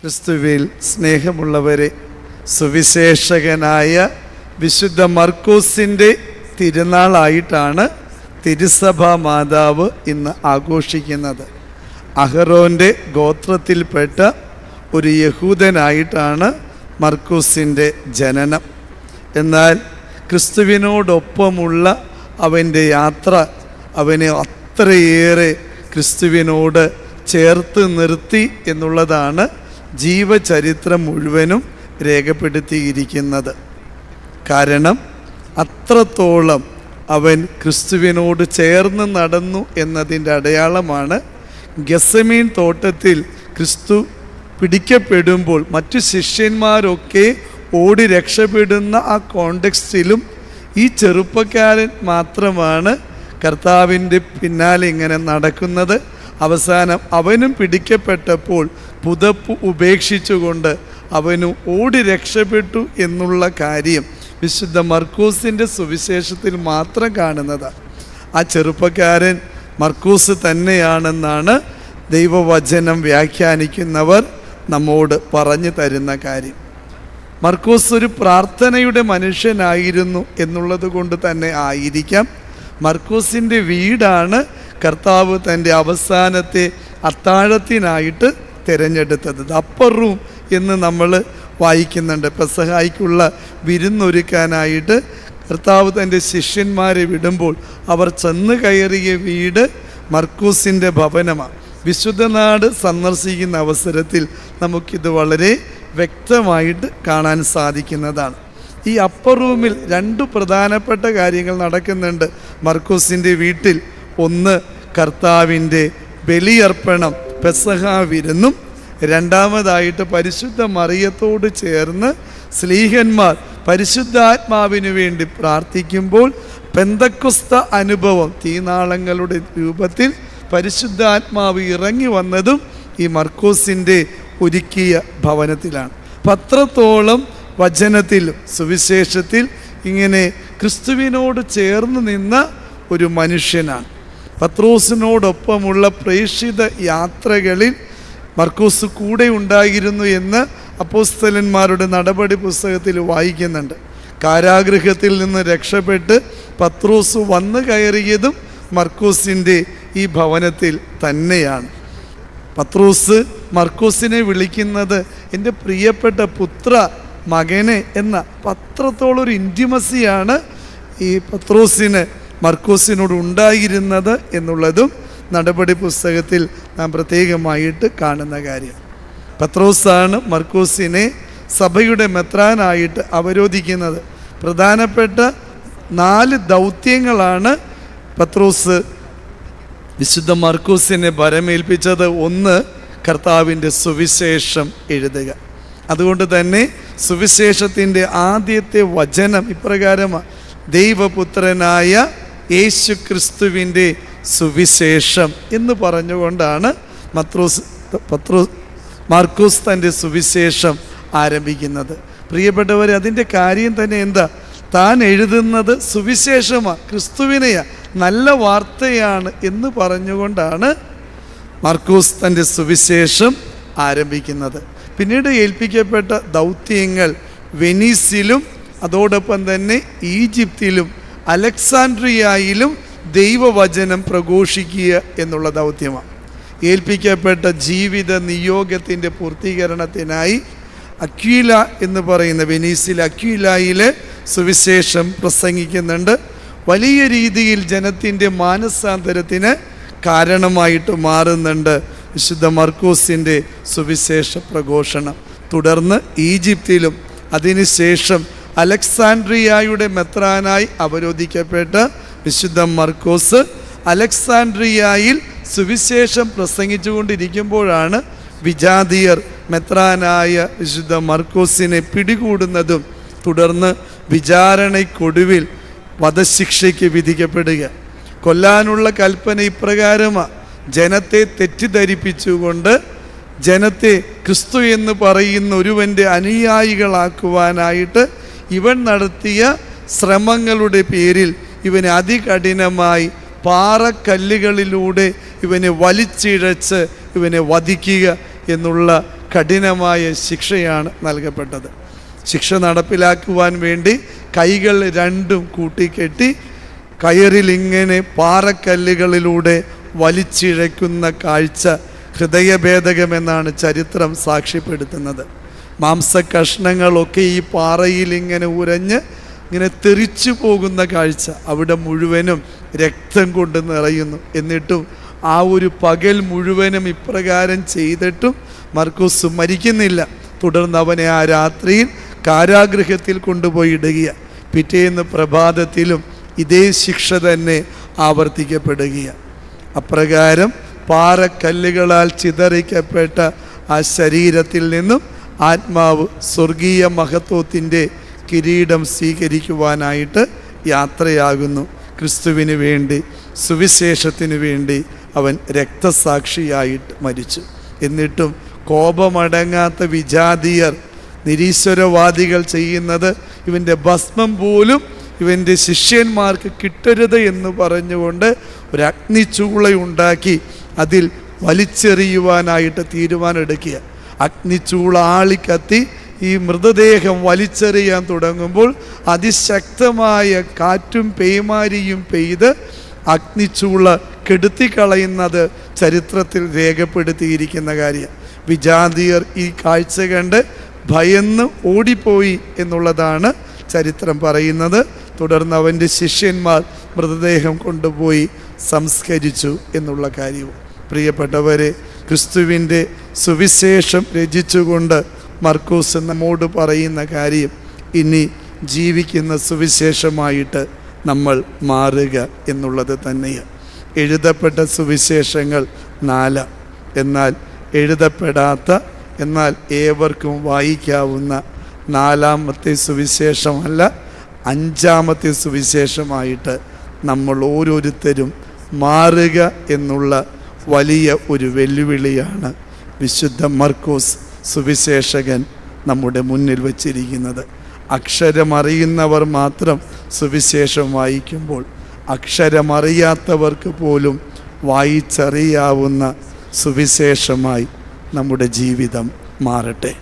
ക്രിസ്തുവിൽ സ്നേഹമുള്ളവരെ സുവിശേഷകനായ വിശുദ്ധ മർക്കൂസിന്റെ തിരുനാളായിട്ടാണ് തിരുസഭാ മാതാവ് ഇന്ന് ആഘോഷിക്കുന്നത്. അഹറോന്റെ ഗോത്രത്തിൽപ്പെട്ട ഒരു യഹൂദനായിട്ടാണ് മർക്കൂസിന്റെ ജനനം. എന്നാൽ ക്രിസ്തുവിനോടൊപ്പമുള്ള അവന്റെ യാത്ര അവനെ അത്രയേറെ ക്രിസ്തുവിനോട് ചേർത്ത് നിർത്തി എന്നുള്ളതാണ് ജീവചരിത്രം മുഴുവനും രേഖപ്പെടുത്തിയിരിക്കുന്നത്. കാരണം അത്രത്തോളം അവൻ ക്രിസ്തുവിനോട് ചേർന്ന് നടന്നു എന്നതിന്റെ അടയാളമാണ് ഗസമീൻ തോട്ടത്തിൽ ക്രിസ്തു പിടിക്കപ്പെടുമ്പോൾ മറ്റു ശിഷ്യന്മാരൊക്കെ ഓടി രക്ഷപ്പെടുന്ന ആ കോണ്ടെക്സ്റ്റിലും ഈ ചെറുപ്പക്കാരൻ മാത്രമാണ് കർത്താവിന്റെ പിന്നാലെ ഇങ്ങനെ നടക്കുന്നത്. അവസാനം അവനും പിടിക്കപ്പെട്ടപ്പോൾ പുതപ്പ് ഉപേക്ഷിച്ചുകൊണ്ട് അവന് ഓടി രക്ഷപ്പെട്ടു എന്നുള്ള കാര്യം വിശുദ്ധ മർക്കൂസിന്റെ സുവിശേഷത്തിൽ മാത്രം കാണുന്നതാണ് ആ ചെറുപ്പക്കാരൻ മർക്കൂസ് തന്നെയാണെന്നാണ് ദൈവവചനം വ്യാഖ്യാനിക്കുന്നവർ നമ്മോട് പറഞ്ഞു തരുന്ന കാര്യം. മർക്കോസ് ഒരു പ്രാർത്ഥനയുടെ മനുഷ്യനായിരുന്നു എന്നുള്ളത് കൊണ്ട് തന്നെ ആയിരിക്കാം. മർക്കോസിന്റെ വീടാണ് കർത്താവ് തന്റെ അവസാനത്തെ അത്താഴത്തിനായിട്ട് തിരഞ്ഞെടുത്തത്. അപ്പർ റൂം എന്ന് നമ്മൾ വായിക്കുന്നുണ്ട്. പെസഹായിക്കുള്ള വിരുന്നൊരുക്കാനായിട്ട് കർത്താവ് തന്റെ ശിഷ്യന്മാരെ വിടുമ്പോൾ അവർ ചെന്ന് കയറിയ വീട് മർക്കൂസിന്റെ ഭവനമാണ് വിശുദ്ധനാട് സന്ദർശിക്കുന്ന അവസരത്തിൽ നമുക്കിത് വളരെ വ്യക്തമായിട്ട് കാണാൻ സാധിക്കുന്നതാണ്. ഈ അപ്പർ റൂമിൽ രണ്ട് പ്രധാനപ്പെട്ട കാര്യങ്ങൾ നടക്കുന്നുണ്ട്. മർക്കൂസിന്റെ വീട്ടിൽ ഒന്ന് കർത്താവിന്റെ ബലിയർപ്പണം പെസഹ വിരുന്നും രണ്ടാമതായിട്ട് പരിശുദ്ധ മറിയത്തോട് ചേർന്ന് സ്ലീഹന്മാർ പരിശുദ്ധാത്മാവിനു വേണ്ടി പ്രാർത്ഥിക്കുമ്പോൾ പെന്തക്കുസ്ത അനുഭവം തീനാളങ്ങളുടെ രൂപത്തിൽ പരിശുദ്ധാത്മാവ് ഇറങ്ങി വന്നതും ഈ മർക്കോസിന്റെ ഒരുക്കിയ ഭവനത്തിലാണ്. പത്രത്തോളം വചനത്തിൽ സുവിശേഷത്തിൽ ഇങ്ങനെ ക്രിസ്തുവിനോട് ചേർന്ന് നിന്ന ഒരു മനുഷ്യനാണ്. പത്രോസിനോടൊപ്പമുള്ള പ്രേക്ഷിത യാത്രകളിൽ മർക്കോസ് കൂടെ ഉണ്ടായിരുന്നു എന്ന് അപ്പോസ്തലന്മാരുടെ നടപടി പുസ്തകത്തിൽ വായിക്കുന്നുണ്ട്. കാരാഗ്രഹത്തിൽ നിന്ന് രക്ഷപ്പെട്ട് പത്രോസ് വന്നു കയറിയതും മർക്കോസിന്റെ ഈ ഭവനത്തിൽ തന്നെയാണ്. പത്രോസ് മർക്കൂസിനെ വിളിക്കുന്നത് എന്റെ പ്രിയപ്പെട്ട പുത്ര മകനെ എന്ന പത്രത്തോളം ഒരു ഇന്റിമസിയാണ് ഈ പത്രോസിന് മർക്കൂസിനോട് ഉണ്ടായിരുന്നത് എന്നുള്ളതും നടപടി പുസ്തകത്തിൽ നാം പ്രത്യേകമായിട്ട് കാണുന്ന കാര്യം. പത്രോസാണ് മർക്കൂസിനെ സഭയുടെ മെത്രാനായിട്ട് അവരോധിക്കുന്നത്. പ്രധാനപ്പെട്ട നാല് ദൗത്യങ്ങളാണ് പത്രോസ് വിശുദ്ധ മർക്കൂസിനെ ഭരമേൽപ്പിച്ചത് ഒന്ന് കർത്താവിന്റെ സുവിശേഷം എഴുതുക. അതുകൊണ്ട് തന്നെ സുവിശേഷത്തിന്റെ ആദ്യത്തെ വചനം ഇപ്രകാരമാണ് ദൈവപുത്രനായ യേശു ക്രിസ്തുവിന്റെ സുവിശേഷം എന്ന് പറഞ്ഞുകൊണ്ടാണ് മത്രോസ് പത്രോ മാർക്കൂസ് തന്റെ സുവിശേഷം ആരംഭിക്കുന്നത്. പ്രിയപ്പെട്ടവർ അതിന്റെ കാര്യം തന്നെ എന്താ? താൻ എഴുതുന്നത് സുവിശേഷമാണ് ക്രിസ്തുവിനെയാണ് നല്ല വാർത്തയാണ് എന്ന് പറഞ്ഞുകൊണ്ടാണ് മാർക്കൂസ് തന്റെ സുവിശേഷം ആരംഭിക്കുന്നത്. പിന്നീട് ഏൽപ്പിക്കപ്പെട്ട ദൗത്യങ്ങൾ വെനീസിലും അതോടൊപ്പം തന്നെ ഈജിപ്തിലും അലക്സാൻഡ്രിയയിലും ദൈവവചനം പ്രഘോഷിക്കുക എന്നുള്ള ദൗത്യമാണ്. ഏൽപ്പിക്കപ്പെട്ട ജീവിത നിയോഗത്തിന്റെ പൂർത്തീകരണത്തിനായി അക്വീല എന്ന് പറയുന്ന വെനീസിൽ അക്വീലയിലെ സുവിശേഷം പ്രസംഗിക്കുന്നുണ്ട്. വലിയ രീതിയിൽ ജനത്തിന്റെ മാനസാന്തരത്തിന് കാരണമായിട്ട് മാറുന്നുണ്ട് വിശുദ്ധ മർക്കൂസിന്റെ സുവിശേഷ പ്രഘോഷണം. തുടർന്ന് ഈജിപ്തിലും അതിനുശേഷം അലക്സാൻഡ്രിയയുടെ മെത്രാനായി അവരോധിക്കപ്പെട്ട വിശുദ്ധ മർക്കോസ് അലക്സാൻഡ്രിയയിൽ സുവിശേഷം പ്രസംഗിച്ചുകൊണ്ടിരിക്കുമ്പോഴാണ് വിജാതിയർ മെത്രാനായ വിശുദ്ധ മർക്കോസിനെ പിടികൂടുന്നതും തുടർന്ന് വിചാരണയ്ക്കൊടുവിൽ വധശിക്ഷയ്ക്ക് വിധിക്കപ്പെടുക. കൊല്ലാനുള്ള കൽപ്പന ഇപ്രകാരമാണ് ജനത്തെ തെറ്റിദ്ധരിപ്പിച്ചുകൊണ്ട് ജനത്തെ ക്രിസ്തു എന്ന് പറയുന്ന ഒരുവന്റെ അനുയായികളാക്കുവാനായിട്ട് ഇവൻ നടത്തിയ ശ്രമങ്ങളുടെ പേരിൽ ഇവനെ അതികഠിനമായി പാറക്കല്ലുകളിലൂടെ ഇവനെ വലിച്ചിഴച്ച് ഇവനെ വധിക്കുക എന്നുള്ള കഠിനമായ ശിക്ഷയാണ് നൽകപ്പെട്ടത്. ശിക്ഷ നടപ്പിലാക്കുവാൻ വേണ്ടി കൈകൾ രണ്ടും കൂട്ടിക്കെട്ടി കയറിലിങ്ങനെ പാറക്കല്ലുകളിലൂടെ വലിച്ചിഴയ്ക്കുന്ന കാഴ്ച ഹൃദയഭേദകമെന്നാണ് ചരിത്രം സാക്ഷ്യപ്പെടുത്തുന്നത്. മാംസകഷ്ണങ്ങളൊക്കെ ഈ പാറയിൽ ഇങ്ങനെ ഉരഞ്ഞ് ഇങ്ങനെ തെറിച്ചു പോകുന്ന കാഴ്ച അവിടെ മുഴുവനും രക്തം കൊണ്ട് നിറയുന്നു. എന്നിട്ടും ആ ഒരു പകൽ മുഴുവനും ഇപ്രകാരം ചെയ്തിട്ടും മർക്കൂസ് മരിക്കുന്നില്ല. തുടർന്ന് അവനെ ആ രാത്രിയിൽ കാരാഗ്രഹത്തിൽ കൊണ്ടുപോയി ഇടുകയാണ്. പിറ്റേന്ന് പ്രഭാതത്തിലും ഇതേ ശിക്ഷ തന്നെ ആവർത്തിക്കപ്പെടുകയാണ്. അപ്രകാരം പാറക്കല്ലുകളാൽ ചിതറിക്കപ്പെട്ട ആ ശരീരത്തിൽ നിന്നും ആത്മാവ് സ്വർഗീയ മഹത്വത്തിന്റെ കിരീടം സ്വീകരിക്കുവാനായിട്ട് യാത്രയാകുന്നു. ക്രിസ്തുവിന് വേണ്ടി സുവിശേഷത്തിന് വേണ്ടി അവൻ രക്തസാക്ഷിയായിട്ട് മരിച്ചു. എന്നിട്ടും കോപമടങ്ങാത്ത വിജാതീയർ നിരീശ്വരവാദികൾ ചെയ്യുന്നത് ഇവന്റെ ഭസ്മം പോലും ഇവന്റെ ശിഷ്യന്മാർക്ക് കിട്ടരുത് എന്ന് പറഞ്ഞുകൊണ്ട് ഒരു അഗ്നിച്ചൂളയുണ്ടാക്കി അതിൽ വലിച്ചെറിയുവാനായിട്ട് തീരുമാനമെടുക്കുക. അഗ്നിച്ചൂള ആളിക്കത്തി ഈ മൃതദേഹം വലിച്ചെറിയാൻ തുടങ്ങുമ്പോൾ അതിശക്തമായ കാറ്റും പേമാരിയും പെയ്ത് അഗ്നിച്ചൂള കെടുത്തിക്കളയുന്നത് ചരിത്രത്തിൽ രേഖപ്പെടുത്തിയിരിക്കുന്ന കാര്യം. വിജാതിയർ ഈ കാഴ്ച കണ്ട് ഭയന്ന് ഓടിപ്പോയി എന്നുള്ളതാണ് ചരിത്രം പറയുന്നത്. തുടർന്ന് അവന്റെ ശിഷ്യന്മാർ മൃതദേഹം കൊണ്ടുപോയി സംസ്കരിച്ചു എന്നുള്ള കാര്യവും. പ്രിയപ്പെട്ടവരെ ക്രിസ്തുവിന്റെ സുവിശേഷം രചിച്ചുകൊണ്ട് മർക്കൂസ് നമ്മോട് പറയുന്ന കാര്യം ഇനി ജീവിക്കുന്ന സുവിശേഷമായിട്ട് നമ്മൾ മാറുക എന്നുള്ളത് തന്നെയാണ് എഴുതപ്പെട്ട സുവിശേഷങ്ങൾ നാല്. എന്നാൽ എഴുതപ്പെടാത്ത എന്നാൽ ഏവർക്കും വായിക്കാവുന്ന നാലാമത്തെ സുവിശേഷമല്ല അഞ്ചാമത്തെ സുവിശേഷമായിട്ട് നമ്മൾ ഓരോരുത്തരും മാറുക എന്നുള്ള വലിയ ഒരു വെല്ലുവിളിയാണ് വിശുദ്ധ മർക്കോസ് സുവിശേഷകൻ നമ്മുടെ മുന്നിൽ വച്ചിരിക്കുന്നത്. അക്ഷരമറിയുന്നവർ മാത്രം സുവിശേഷം വായിക്കുമ്പോൾ അക്ഷരമറിയാത്തവർക്ക് പോലും വായിച്ചറിയാവുന്ന സുവിശേഷമായി നമ്മുടെ ജീവിതം മാറട്ടെ.